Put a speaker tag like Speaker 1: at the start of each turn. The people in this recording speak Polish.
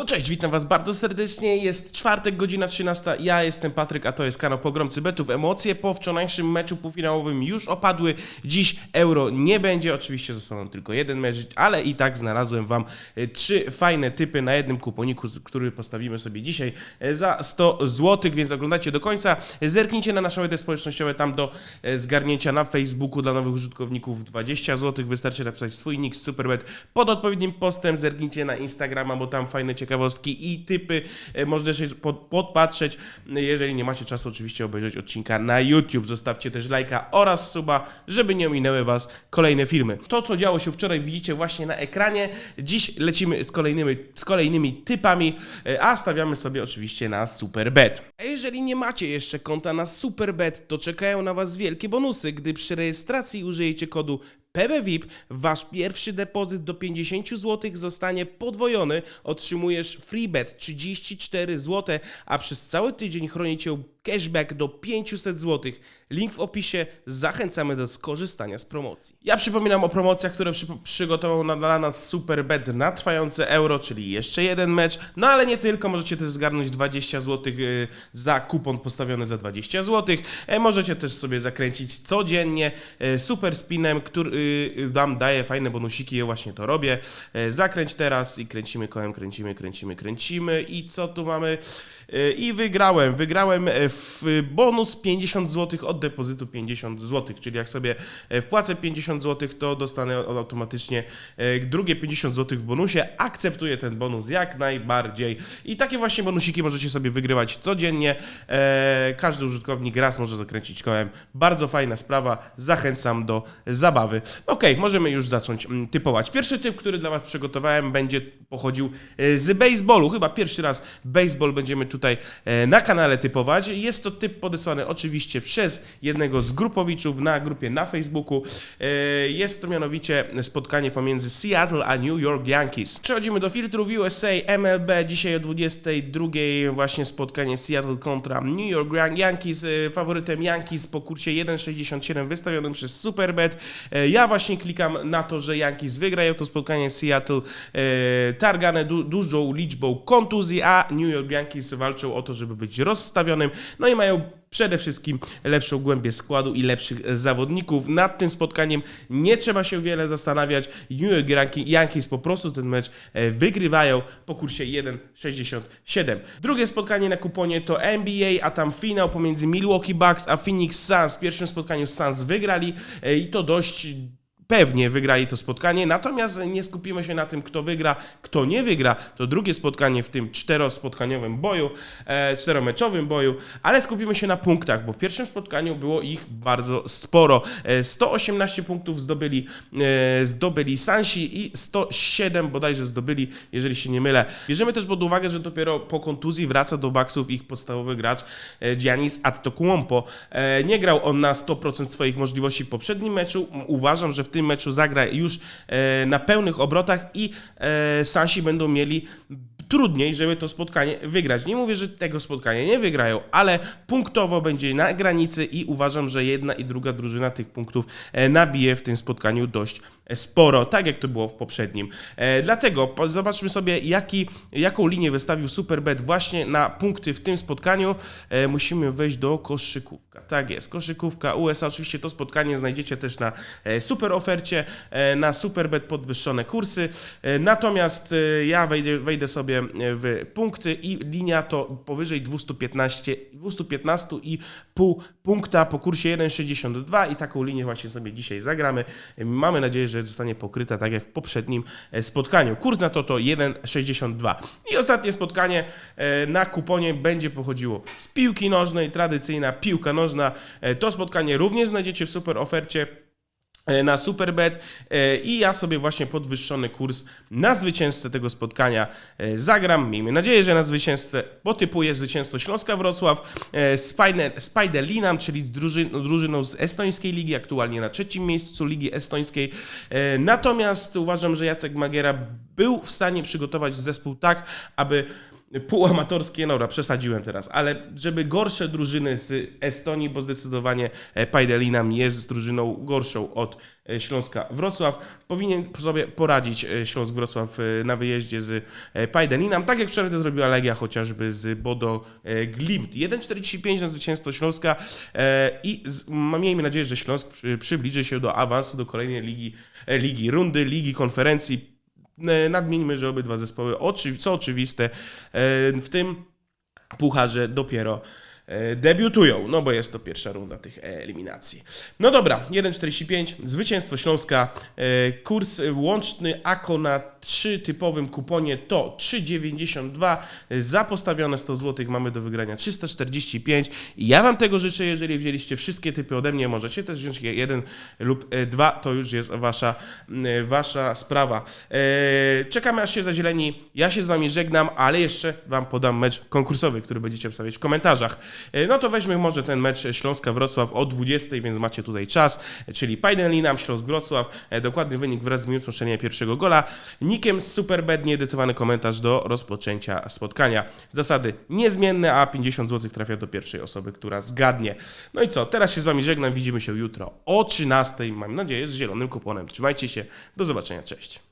Speaker 1: No cześć, witam was bardzo serdecznie. Jest czwartek, godzina 13. Ja jestem Patryk, a to jest kanał Pogromcy Betów. Emocje po wczorajszym meczu półfinałowym już opadły. Dziś euro nie będzie. Oczywiście zostaną tylko jeden mecz, ale i tak znalazłem wam e, trzy fajne typy na jednym kuponiku, który postawimy sobie dzisiaj e, za 100 zł, więc oglądajcie do końca. Zerknijcie na nasze media społecznościowe, tam do e, zgarnięcia na Facebooku dla nowych użytkowników 20 zł. Wystarczy napisać swój nick z Superbet pod odpowiednim postem. Zerknijcie na Instagrama, bo tam fajne ciekawostki i typy e, można się pod, podpatrzeć. Jeżeli nie macie czasu, oczywiście obejrzeć odcinka na YouTube. Zostawcie też lajka oraz suba, żeby nie ominęły Was kolejne filmy. To, co działo się wczoraj, widzicie właśnie na ekranie. Dziś lecimy z kolejnymi, z kolejnymi typami, e, a stawiamy sobie oczywiście na Superbet. A jeżeli nie macie jeszcze konta na Superbet, to czekają na Was wielkie bonusy, gdy przy rejestracji użyjecie kodu PBVIP, wasz pierwszy depozyt do 50 zł zostanie podwojony, otrzymujesz freebet 34 zł, a przez cały tydzień chroni cię cashback do 500 zł. Link w opisie, zachęcamy do skorzystania z promocji. Ja przypominam o promocjach, które przy, przygotował na, dla nas Superbet na trwające euro, czyli jeszcze jeden mecz, no ale nie tylko, możecie też zgarnąć 20 zł y, za kupon postawiony za 20 zł. E, Możecie też sobie zakręcić codziennie e, super spinem, który y, wam daje fajne bonusiki, ja właśnie to robię. E, Zakręć teraz i kręcimy kołem, kręcimy, kręcimy, kręcimy i co tu mamy? I wygrałem, wygrałem e, w bonus 50 zł od depozytu 50 zł, czyli jak sobie e, wpłacę 50 zł, to dostanę automatycznie e, drugie 50 zł w bonusie. Akceptuję ten bonus jak najbardziej. I takie właśnie bonusiki możecie sobie wygrywać codziennie. Każdy użytkownik raz może zakręcić kołem. Bardzo fajna sprawa. Zachęcam do zabawy. Ok, możemy już zacząć mm, typować. Pierwszy typ, który dla Was przygotowałem, będzie pochodził z baseballu. Chyba pierwszy raz baseball będziemy tutaj e, na kanale typować. Jest to typ podesłany oczywiście przez jednego z grupowiczów na grupie na Facebooku. E, Jest to mianowicie spotkanie pomiędzy Seattle a New York Yankees. Przechodzimy do filtrów USA MLB. Dzisiaj o 22 właśnie spotkanie Seattle kontra New York Yan- Yankees. E, Faworytem Yankees po kursie 1,67 wystawionym przez Superbet. Ja właśnie klikam na to, że Yankees wygrają to spotkanie Seattle targane du- dużą liczbą kontuzji, a New York Yankees walczą o to, żeby być rozstawionym. No i mają przede wszystkim lepszą głębię składu i lepszych zawodników. Nad tym spotkaniem nie trzeba się wiele zastanawiać. New York Yanke- Yankees po prostu ten mecz e, wygrywają po kursie 1,67. Drugie spotkanie na kuponie to NBA, a tam finał pomiędzy Milwaukee Bucks a Phoenix Suns. W pierwszym spotkaniu Suns wygrali e, i to dość pewnie wygrali to spotkanie, natomiast nie skupimy się na tym, kto wygra, kto nie wygra. To drugie spotkanie w tym czterospotkaniowym boju, e, czteromeczowym boju, ale skupimy się na punktach, bo w pierwszym spotkaniu było ich bardzo sporo. E, 118 punktów zdobyli, e, zdobyli Sansi i 107 bodajże zdobyli, jeżeli się nie mylę. Bierzemy też pod uwagę, że dopiero po kontuzji wraca do Bucksów ich podstawowy gracz e, Giannis Antetokounmpo. E, Nie grał on na 100% swoich możliwości w poprzednim meczu. Uważam, że w tym meczu zagra już e, na pełnych obrotach i e, Sansi będą mieli trudniej, żeby to spotkanie wygrać. Nie mówię, że tego spotkania nie wygrają, ale punktowo będzie na granicy i uważam, że jedna i druga drużyna tych punktów e, nabije w tym spotkaniu dość sporo, tak jak to było w poprzednim. E, Dlatego zobaczmy sobie, jaki, jaką linię wystawił Superbet właśnie na punkty w tym spotkaniu. E, Musimy wejść do koszykówka. Tak jest, koszykówka USA. Oczywiście to spotkanie znajdziecie też na e, super ofercie, na Superbet podwyższone kursy. Natomiast ja wejdę, wejdę sobie w punkty i linia to powyżej 215, 215,5 punkta po kursie 1,62 i taką linię właśnie sobie dzisiaj zagramy. Mamy nadzieję, że zostanie pokryta tak jak w poprzednim e, spotkaniu. Kurs na to to 1,62. I ostatnie spotkanie e, na kuponie będzie pochodziło z piłki nożnej, tradycyjna piłka nożna. E, To spotkanie również znajdziecie w super ofercie na Superbet e, i ja sobie właśnie podwyższony kurs na zwycięzcę tego spotkania e, zagram. Miejmy nadzieję, że na zwycięzcę potypuję zwycięstwo Śląska Wrocław e, z Spider-Linam, czyli drużyną, z estońskiej ligi, aktualnie na trzecim miejscu ligi estońskiej. E, Natomiast uważam, że Jacek Magiera był w stanie przygotować zespół tak, aby półamatorskie, no dobra, przesadziłem teraz, ale żeby gorsze drużyny z Estonii, bo zdecydowanie e, Pajdelinam jest drużyną gorszą od e, Śląska Wrocław, powinien sobie poradzić e, Śląsk Wrocław na wyjeździe z Pajdelinam, tak jak wczoraj to zrobiła Legia chociażby z Bodo Glimt. 1,45 na zwycięstwo Śląska i miejmy nadzieję, że Śląsk przy, przybliży się do awansu do kolejnej ligi, ligi rundy, ligi konferencji. E, Nadmieńmy, że obydwa zespoły, co oczywiste, e, w tym pucharze dopiero e, debiutują, no bo jest to pierwsza runda tych eliminacji. No dobra, 1,45, zwycięstwo Śląska, kurs łączny AKO na 3 typowym kuponie to 3,92, e, za postawione 100 zł mamy do wygrania 345 i ja Wam tego życzę, jeżeli wzięliście wszystkie typy ode mnie, możecie też wziąć jeden lub e, dwa, to już jest Wasza, m, wasza sprawa. Czekamy aż się zazieleni, ja się z Wami żegnam, ale jeszcze Wam podam mecz konkursowy, który będziecie wstawiać w komentarzach. No to weźmy może ten mecz Śląska-Wrocław o 20, więc macie tutaj czas, czyli Pajden-Linam, Śląsk-Wrocław, e, dokładny wynik wraz z minutą strzelenia pierwszego gola, nikiem z nieedytowany komentarz do rozpoczęcia spotkania. Zasady niezmienne, a 50 zł trafia do pierwszej osoby, która zgadnie. No i co, teraz się z Wami żegnam, widzimy się jutro o 13, mam nadzieję z zielonym kuponem. Trzymajcie się, do zobaczenia, cześć.